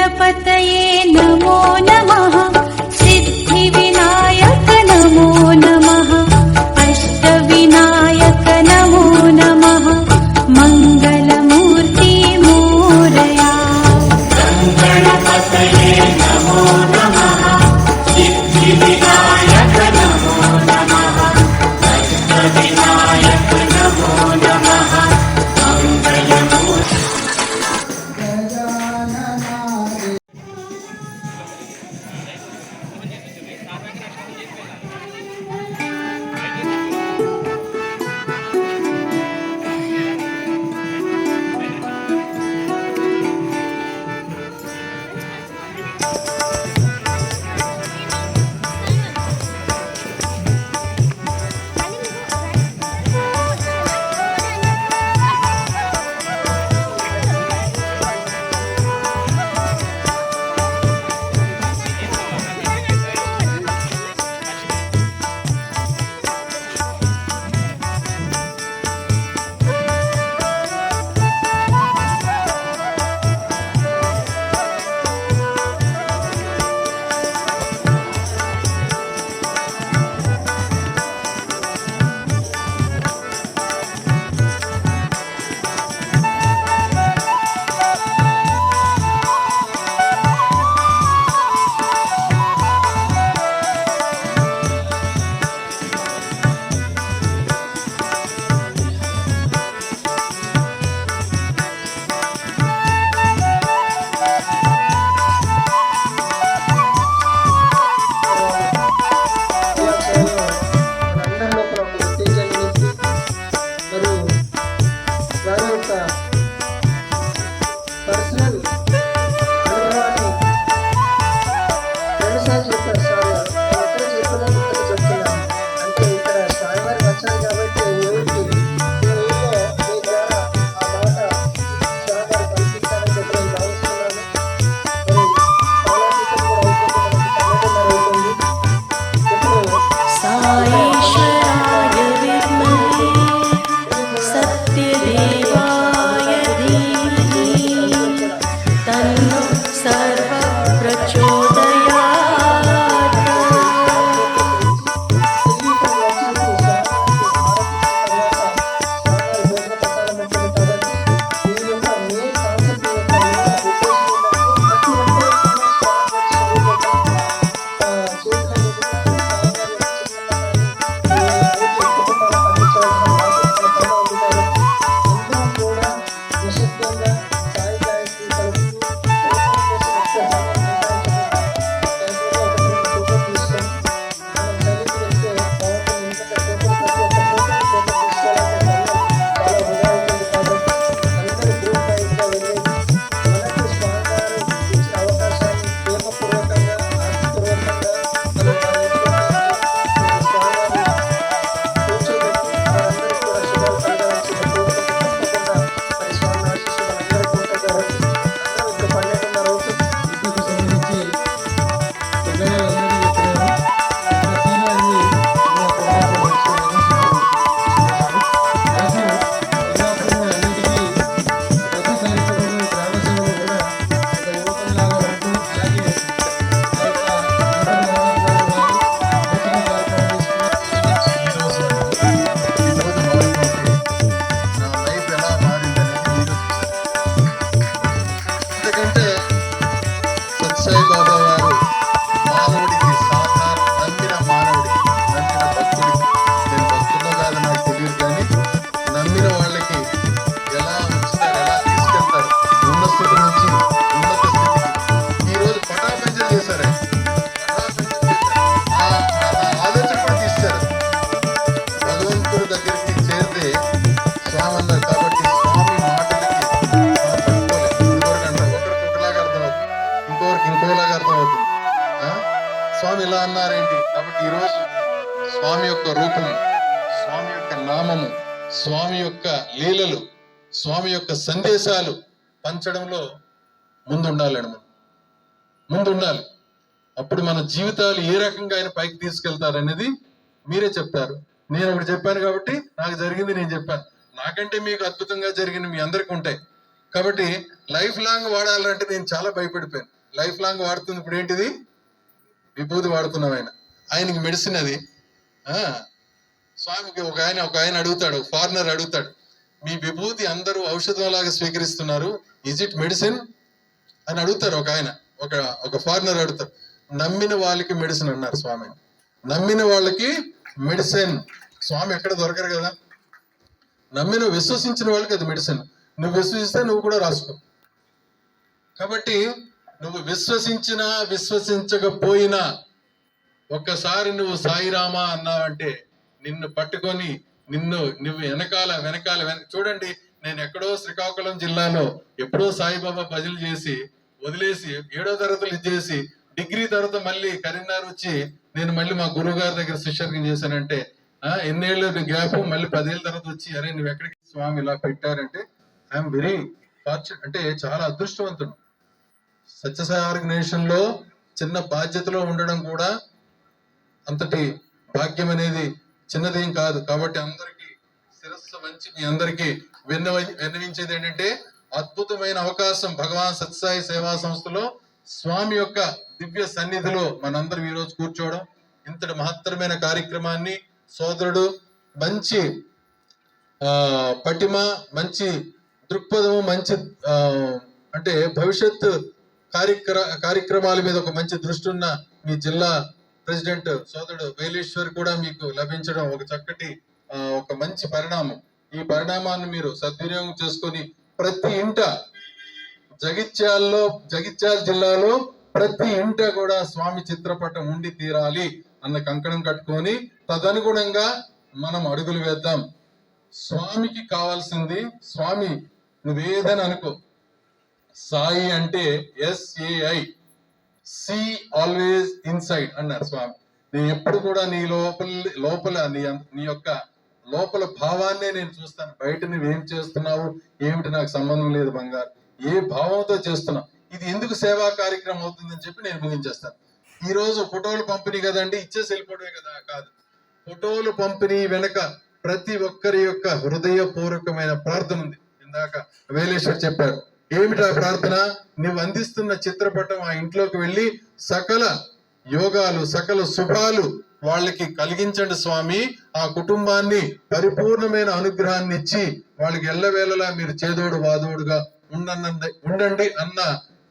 गणपतये नमो नमः స్వామి యొక్క సందేశాలు పంచడంలో ముందుండాలండి మనం. ముందుండాలి. అప్పుడు మన జీవితాలు ఏ రకంగా ఆయన పైకి తీసుకెళ్తారనేది మీరే చెప్తారు. నేను ఒకటి చెప్పాను కాబట్టి నాకు జరిగింది నేను చెప్పాను. నాకంటే మీకు అద్భుతంగా జరిగిన మీ అందరికీ ఉంటాయి కాబట్టి లైఫ్ లాంగ్ వాడాలంటే నేను చాలా భయపడిపోయాను. లైఫ్ లాంగ్ వాడుతుంది ఇప్పుడు ఏంటిది? విభూతి వాడుతున్నాం ఆయన. ఆయనకి మెడిసిన్ అది. స్వామికి ఒక ఆయన ఒక ఆయన అడుగుతాడు ఫారినర్ అడుగుతాడు. మీ విభూతి అందరూ ఔషధం లాగా స్వీకరిస్తున్నారు. ఇజ్ ఇట్ మెడిసిన్ అని అడుగుతారు ఒక ఆయన. ఒక ఒక ఫారినర్ అడుగుతారు. నమ్మిన వాళ్ళకి మెడిసిన్ అన్నారు స్వామి. నమ్మిన వాళ్ళకి మెడిసిన్ స్వామి ఎక్కడ దొరకరు కదా? నమ్మిన విశ్వసించిన వాళ్ళకి అది మెడిసిన్ నువ్వు విశ్వసిస్తే నువ్వు కూడా రాసుకో. కాబట్టి నువ్వు విశ్వసించినా విశ్వసించకపోయినా ఒక్కసారి నువ్వు సాయిరామా అన్నావంటే నిన్ను పట్టుకొని నిన్ను నువ్వు వెనకాల వెనకాల వెనక చూడండి నేను ఎక్కడో శ్రీకాకుళం జిల్లాలో ఎప్పుడో సాయిబాబా భజనలు చేసి వదిలేసి ఏడో తరగతులు ఇచ్చేసి డిగ్రీ తర్వాత మళ్ళీ కరీంనగర్ వచ్చి నేను మళ్ళీ మా గురువు గారి దగ్గర శిష్యర్గం చేశానంటే ఆ ఎన్నేళ్ళు గ్యాప్ మళ్ళీ పదేళ్ళ తర్వాత వచ్చి అరే నువ్వు ఎక్కడికి స్వామి ఇలా పెట్టారంటే ఐఎమ్ వెరీ ఫార్చునేట్ అంటే చాలా అదృష్టవంతుడు. సత్యసాయి ఆర్గనైజేషన్లో చిన్న బాధ్యతలో ఉండడం కూడా అంతటి భాగ్యం అనేది చిన్నదేం కాదు. కాబట్టి అందరికీ శిరస్సు మంచి మీ అందరికీ విన్న విన్నవించేది ఏంటంటే అద్భుతమైన అవకాశం భగవాన్ సత్యసాయి సేవా సంస్థలో స్వామి యొక్క దివ్య సన్నిధిలో మనందరం ఈరోజు కూర్చోవడం. ఇంతటి మహత్తరమైన కార్యక్రమాన్ని సోదరుడు మంచి ఆ పటిమ మంచి దృక్పథము మంచి ఆ, అంటే భవిష్యత్ కార్యక్ర కార్యక్రమాల మీద ఒక మంచి దృష్టి ఉన్న మీ జిల్లా ప్రెసిడెంట్ సోదరుడు వేలేశ్వర్ కూడా మీకు లభించడం ఒక చక్కటి ఒక మంచి పరిణామం. ఈ పరిణామాన్ని మీరు సద్వినియోగం చేసుకొని ప్రతి ఇంట జగిత్యాల్లో జగిత్యాల జిల్లాలో ప్రతి ఇంట కూడా స్వామి చిత్రపటం ఉండి తీరాలి అన్న కంకణం కట్టుకొని తదనుగుణంగా మనం అడుగులు వేద్దాం. స్వామికి కావాల్సింది స్వామి నువ్వేదని అనుకో సాయి అంటే ఎస్ఏఐ సి ఆల్వేస్ ఇన్సైడ్ అన్నారు స్వామి. నేను ఎప్పుడు కూడా నీ లోపల లోపల నీ నీ యొక్క లోపల భావాన్నే నేను చూస్తాను. బయట నువ్వేం చేస్తున్నావు? ఏమిటి నాకు సంబంధం లేదు బంగారు? ఏ భావంతో చేస్తున్నావు? ఇది ఎందుకు సేవా కార్యక్రమం అవుతుందని చెప్పి నేను ముగించేస్తాను ఈ రోజు ఫోటోలు పంపిణీ కదండి ఇచ్చేసి వెళ్ళిపోవడమే కదా కాదు. ఫోటోలు పంపిణీ వెనక ప్రతి ఒక్కరి యొక్క హృదయపూర్వకమైన ప్రార్థన ఉంది. ఇందాక వేలేశ్వర్ చెప్పారు ఏమిటా ప్రార్థన? నువ్వు అందిస్తున్న చిత్రపటం ఆ ఇంట్లోకి వెళ్ళి సకల యోగాలు సకల శుభాలు వాళ్ళకి కలిగించండి స్వామి. ఆ కుటుంబాన్ని పరిపూర్ణమైన అనుగ్రహాన్ని ఇచ్చి వాళ్ళకి ఎల్లవేళలా మీరు చేదోడు వాదోడుగా ఉండనండి ఉండండి అన్న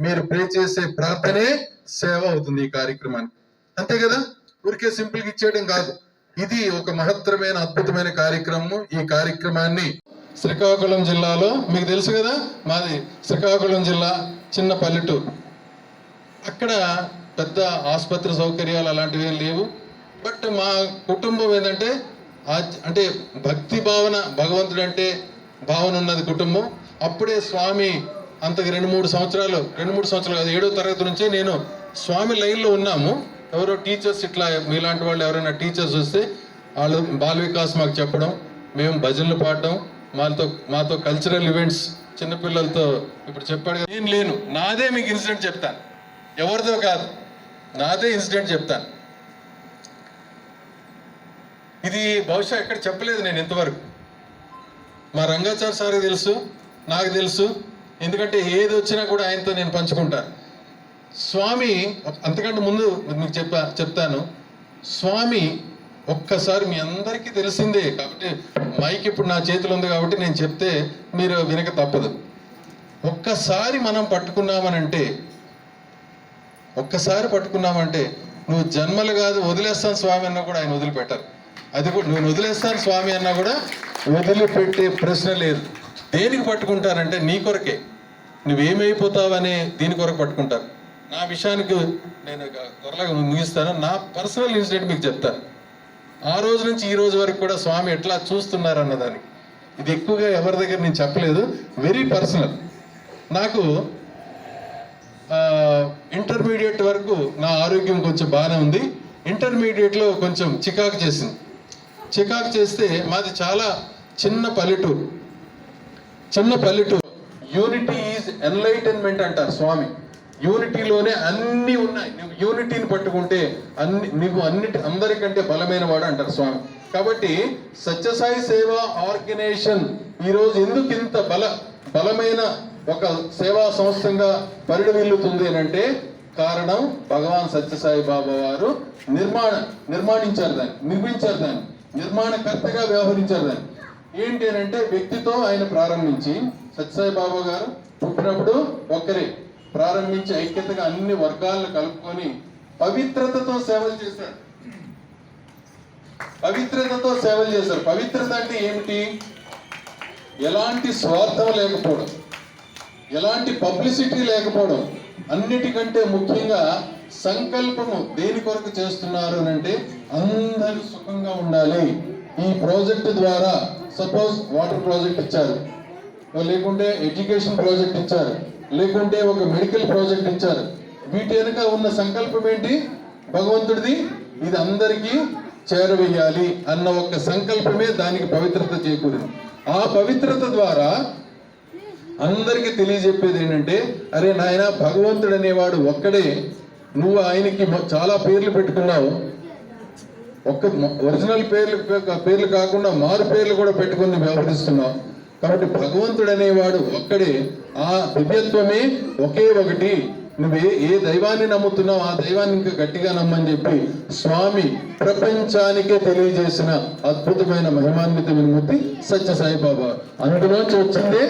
మీరు ప్రే చేసే ప్రార్థనే సేవ అవుతుంది ఈ కార్యక్రమానికి. అంతే కదా? ఊరికే సింపుల్గా ఇచ్చేయడం కాదు. ఇది ఒక మహత్తరమైన అద్భుతమైన కార్యక్రమం ఈ కార్యక్రమాన్ని శ్రీకాకుళం జిల్లాలో మీకు తెలుసు కదా? మాది శ్రీకాకుళం జిల్లా చిన్న పల్లెటూరు. అక్కడ పెద్ద ఆసుపత్రి సౌకర్యాలు అలాంటివి ఏం లేవు. బట్ మా కుటుంబం ఏంటంటే అంటే భక్తి భావన భగవంతుడు అంటే భావన ఉన్నది కుటుంబం. అప్పుడే స్వామి అంతకు రెండు మూడు సంవత్సరాలు రెండు మూడు సంవత్సరాలు కాదు ఏడో తరగతి నుంచే నేను స్వామి లైన్లో ఉన్నాము. ఎవరో టీచర్స్ ఇట్లా మీలాంటి వాళ్ళు ఎవరైనా టీచర్స్ వస్తే వాళ్ళు బాల వికాస్ మాకు చెప్పడం మేము భజనలు పాడడం మాతో మాతో కల్చరల్ ఈవెంట్స్ చిన్నపిల్లలతో ఇప్పుడు చెప్పాడు కదా, నేను లేను. నాదే మీకు ఇన్సిడెంట్ చెప్తాను. ఎవరిదో కాదు. నాదే ఇన్సిడెంట్ చెప్తాను. ఇది బహుశా ఎక్కడ చెప్పలేదు నేను ఇంతవరకు. మా రంగాచార్ సార్ తెలుసు నాకు తెలుసు. ఎందుకంటే ఏది వచ్చినా కూడా ఆయనతో నేను పంచుకుంటాను స్వామి అంతకంటే ముందు మీకు చెప్పా చెప్తాను. స్వామి ఒక్కసారి మీ అందరికీ తెలిసిందే కాబట్టి మైక్ ఇప్పుడు నా చేతిలో ఉంది కాబట్టి నేను చెప్తే మీరు వినక తప్పదు. ఒక్కసారి మనం పట్టుకున్నామనంటే ఒక్కసారి పట్టుకున్నామంటే నువ్వు జన్మలు కాదు వదిలేస్తాను స్వామి అన్నా కూడా ఆయన వదిలిపెట్టారు. అది కూడా నువ్వు వదిలేస్తాను స్వామి అన్నా కూడా వదిలిపెట్టే ప్రశ్న లేదు. దేనికి పట్టుకుంటారంటే నీ కొరకే. నువ్వేమైపోతావనే దీని కొరకు పట్టుకుంటారు. నా విషయానికి నేను త్వరలో త్వరగా ముగిస్తాను. నా పర్సనల్ ఇన్సిడెంట్ మీకు చెప్తాను. ఆ రోజు నుంచి ఈ రోజు వరకు కూడా స్వామి ఎట్లా చూస్తున్నారు అన్నదానికి ఇది ఎక్కువగా ఎవరి దగ్గర నేను చెప్పలేదు. వెరీ పర్సనల్ నాకు ఇంటర్మీడియట్ వరకు నా ఆరోగ్యం కొంచెం బాగానే ఉంది. ఇంటర్మీడియట్లో కొంచెం చికాకు చేసింది. చికాకు చేస్తే మాది చాలా చిన్న పల్లెటూరు. చిన్న పల్లెటూరు. యూనిటీ ఈజ్ ఎన్లైటన్మెంట్ అంటారు స్వామి. యూనిటీలోనే అన్ని ఉన్నాయి. నువ్వు యూనిటీని పట్టుకుంటే అన్ని నువ్వు అన్నిటి అందరికంటే బలమైన వాడు అంటారు స్వామి. కాబట్టి సత్యసాయి సేవా ఆర్గనైజేషన్ ఈరోజు ఎందుకు ఇంత బల బలమైన ఒక సేవా సంస్థగా పరిడవిల్లుతుంది అని అంటే కారణం భగవాన్ సత్యసాయి బాబా వారు నిర్మాణ నిర్మాణించారు దాన్ని నిర్మించారు దాన్ని నిర్మాణకర్తగా వ్యవహరించారు దాన్ని. ఏంటి అని అంటే వ్యక్తితో ఆయన ప్రారంభించి సత్యసాయి బాబా గారు పుట్టినప్పుడు ఒక్కరే ప్రారంభించి ఐక్యతగా అన్ని వర్గాలను కలుపుకొని పవిత్రతతో సేవలు చేశాడు పవిత్రతతో సేవలు చేశారు. పవిత్రత అంటే ఏమిటి? ఎలాంటి స్వార్థం లేకపోవడం ఎలాంటి పబ్లిసిటీ లేకపోవడం అన్నిటికంటే ముఖ్యంగా సంకల్పము దేని కొరకు చేస్తున్నారు అంటే అందరూ సుఖంగా ఉండాలి. ఈ ప్రాజెక్ట్ ద్వారా సపోజ్ వాటర్ ప్రాజెక్ట్ ఇచ్చారు. లేకుంటే ఎడ్యుకేషన్ ప్రాజెక్ట్ ఇచ్చారు. లేకుంటే ఒక మెడికల్ ప్రాజెక్ట్ ఇచ్చారు. వీటి వెనుక ఉన్న సంకల్పం ఏంటి? భగవంతుడిది. ఇది అందరికీ చేరవేయాలి అన్న ఒక సంకల్పమే దానికి పవిత్రత చేకూరింది. ఆ పవిత్రత ద్వారా అందరికీ తెలియజెప్పేది ఏంటంటే అరే నాయన భగవంతుడు అనేవాడు ఒక్కడే. నువ్వు ఆయనకి చాలా పేర్లు పెట్టుకున్నావు. ఒక్క ఒరిజినల్ పేర్లు పేర్లు కాకుండా మారు పేర్లు కూడా పెట్టుకుని వ్యవహరిస్తున్నావు. కాబట్టి భగవంతుడు అనేవాడు ఒక్కడే. ఆ దివ్యత్వమే ఒకే ఒకటి. నువ్వు ఏ ఏ దైవాన్ని నమ్ముతున్నావు ఆ దైవాన్ని ఇంకా గట్టిగా నమ్మని చెప్పి స్వామి ప్రపంచానికే తెలియజేసిన అద్భుతమైన మహిమాన్విత విముక్తి సత్య సాయిబాబా అందులోంచి వచ్చిందే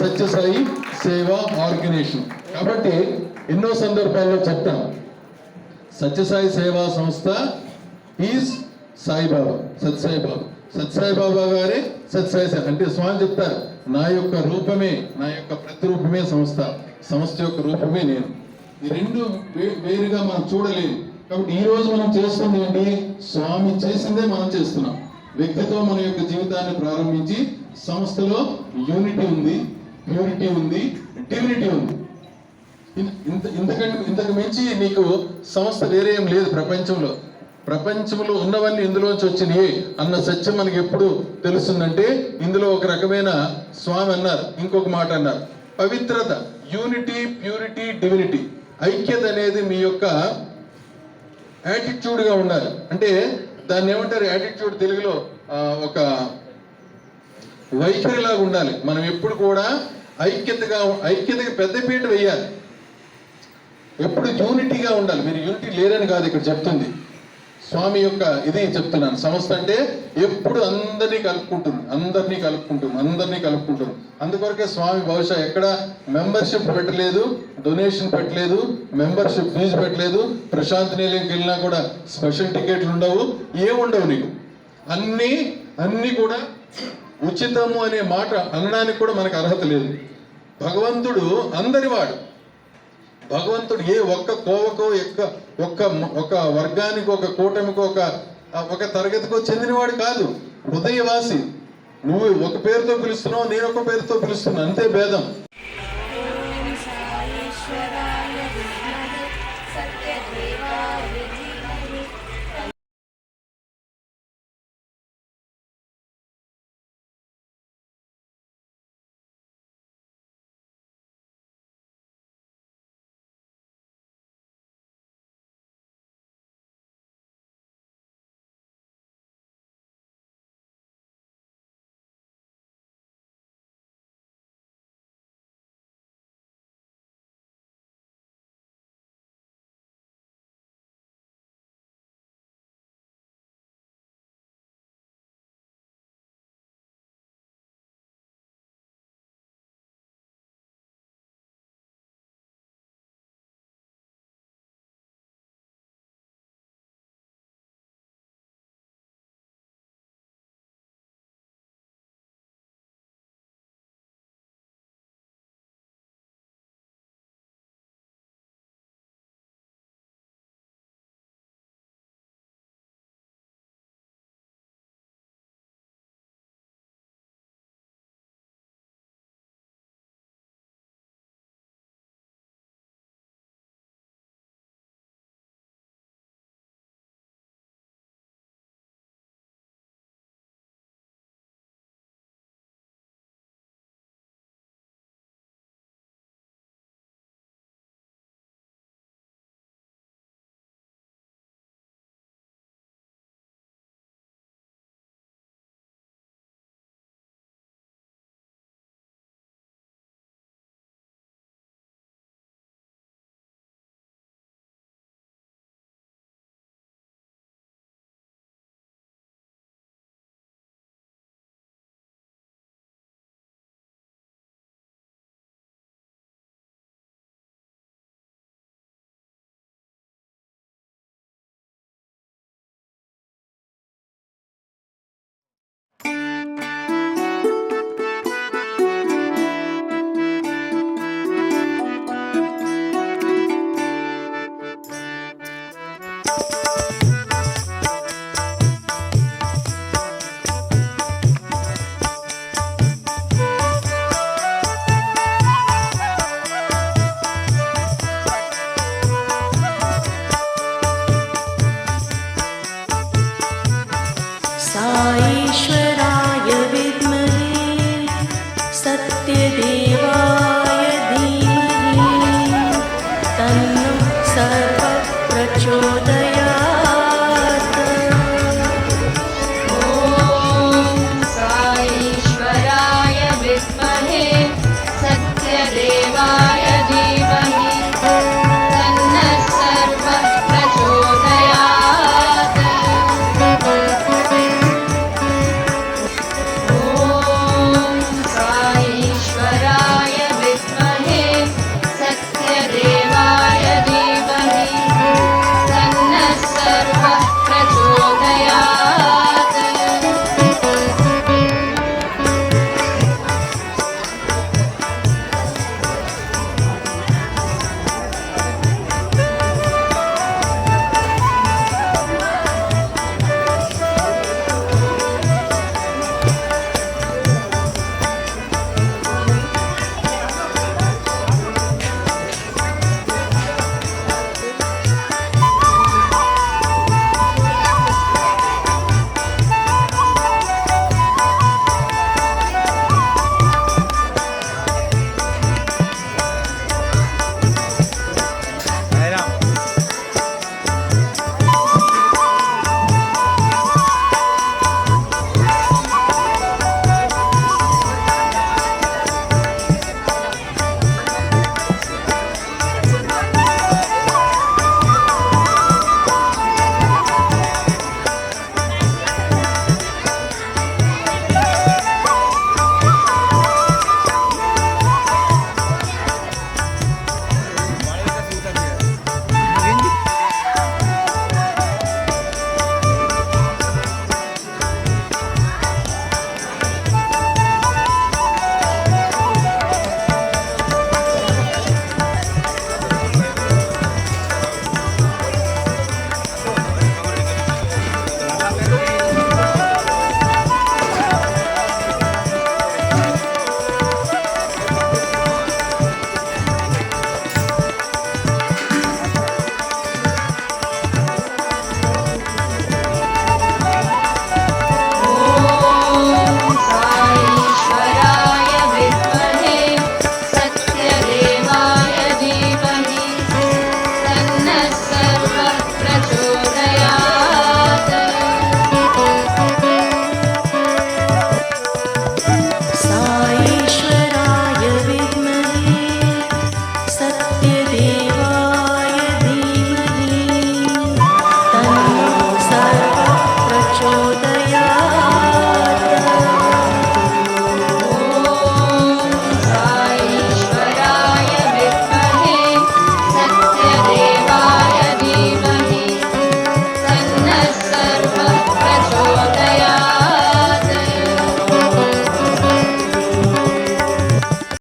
సత్యసాయి సేవా ఆర్గనైజేషన్. కాబట్టి ఎన్నో సందర్భాల్లో చెప్తాం. సత్యసాయి సేవా సంస్థ ఈజ్ సాయిబాబా సత్యసాయి బాబా. సత్యసాయి బాబా గారే సత్యసాయి సార్. అంటే స్వామి చెప్తారు నా యొక్క రూపమే నా యొక్క ప్రతిరూపమే సంస్థ సంస్థ యొక్క రూపమే నేను. ఈ రెండు వేరుగా మనం చూడలేదు కాబట్టి ఈ రోజు మనం చేస్తుంది ఏంటి? స్వామి చేసిందే మనం చేస్తున్నాం. వ్యక్తితో మన యొక్క జీవితాన్ని ప్రారంభించి సంస్థలో యూనిటీ ఉంది ప్యూరిటీ ఉంది డివినిటీ ఉంది. ఇంత ఇంతకంటే ఇంతకు మించి నీకు సంస్థ వేరే ఏం లేదు ప్రపంచంలో. ప్రపంచంలో ఉన్నవన్నీ ఇందులోంచి వచ్చినాయి అన్న సత్యం మనకి ఎప్పుడు తెలుస్తుందంటే ఇందులో ఒక రకమైన స్వామి అన్నారు ఇంకొక మాట అన్నారు. పవిత్రత యూనిటీ ప్యూరిటీ డివినిటీ ఐక్యత అనేది మీ యొక్క యాటిట్యూడ్గా ఉండాలి. అంటే దాన్ని ఏమంటారు? యాటిట్యూడ్ తెలుగులో ఒక వైఖరిలాగా ఉండాలి. మనం ఎప్పుడు కూడా ఐక్యతగా ఐక్యతకి పెద్దపీట వేయాలి. ఎప్పుడు యూనిటీగా ఉండాలి. మీరు యూనిటీ లేరని కాదు ఇక్కడ చెప్తుంది. స్వామి యొక్క ఇది చెప్తున్నాను. సంస్థ అంటే ఎప్పుడు అందరినీ కలుపుకుంటుంది. అందరినీ కలుపుకుంటుంది. అందరినీ కలుపుకుంటుంది. అందుకొరకే స్వామి బహుశా ఎక్కడ మెంబర్షిప్ పెట్టలేదు డొనేషన్ పెట్టలేదు మెంబర్షిప్ ఫీజు పెట్టలేదు ప్రశాంత్ నిలయంకి వెళ్ళినా కూడా స్పెషల్ టికెట్లు ఉండవు ఏముండవు నీకు. అన్నీ అన్నీ కూడా ఉచితము అనే మాట అనడానికి కూడా మనకు అర్హత లేదు. భగవంతుడు అందరివాడు. భగవంతుడు ఏ ఒక్క కోవకో ఎక్క ఒక్క ఒక వర్గానికి ఒక కూటమికి ఒక ఒక తరగతికో చెందినవాడు కాదు. హృదయవాసి. నువ్వు ఒక పేరుతో పిలుస్తున్నావు నేను ఒక పేరుతో పిలుస్తున్నా అంతే భేదం.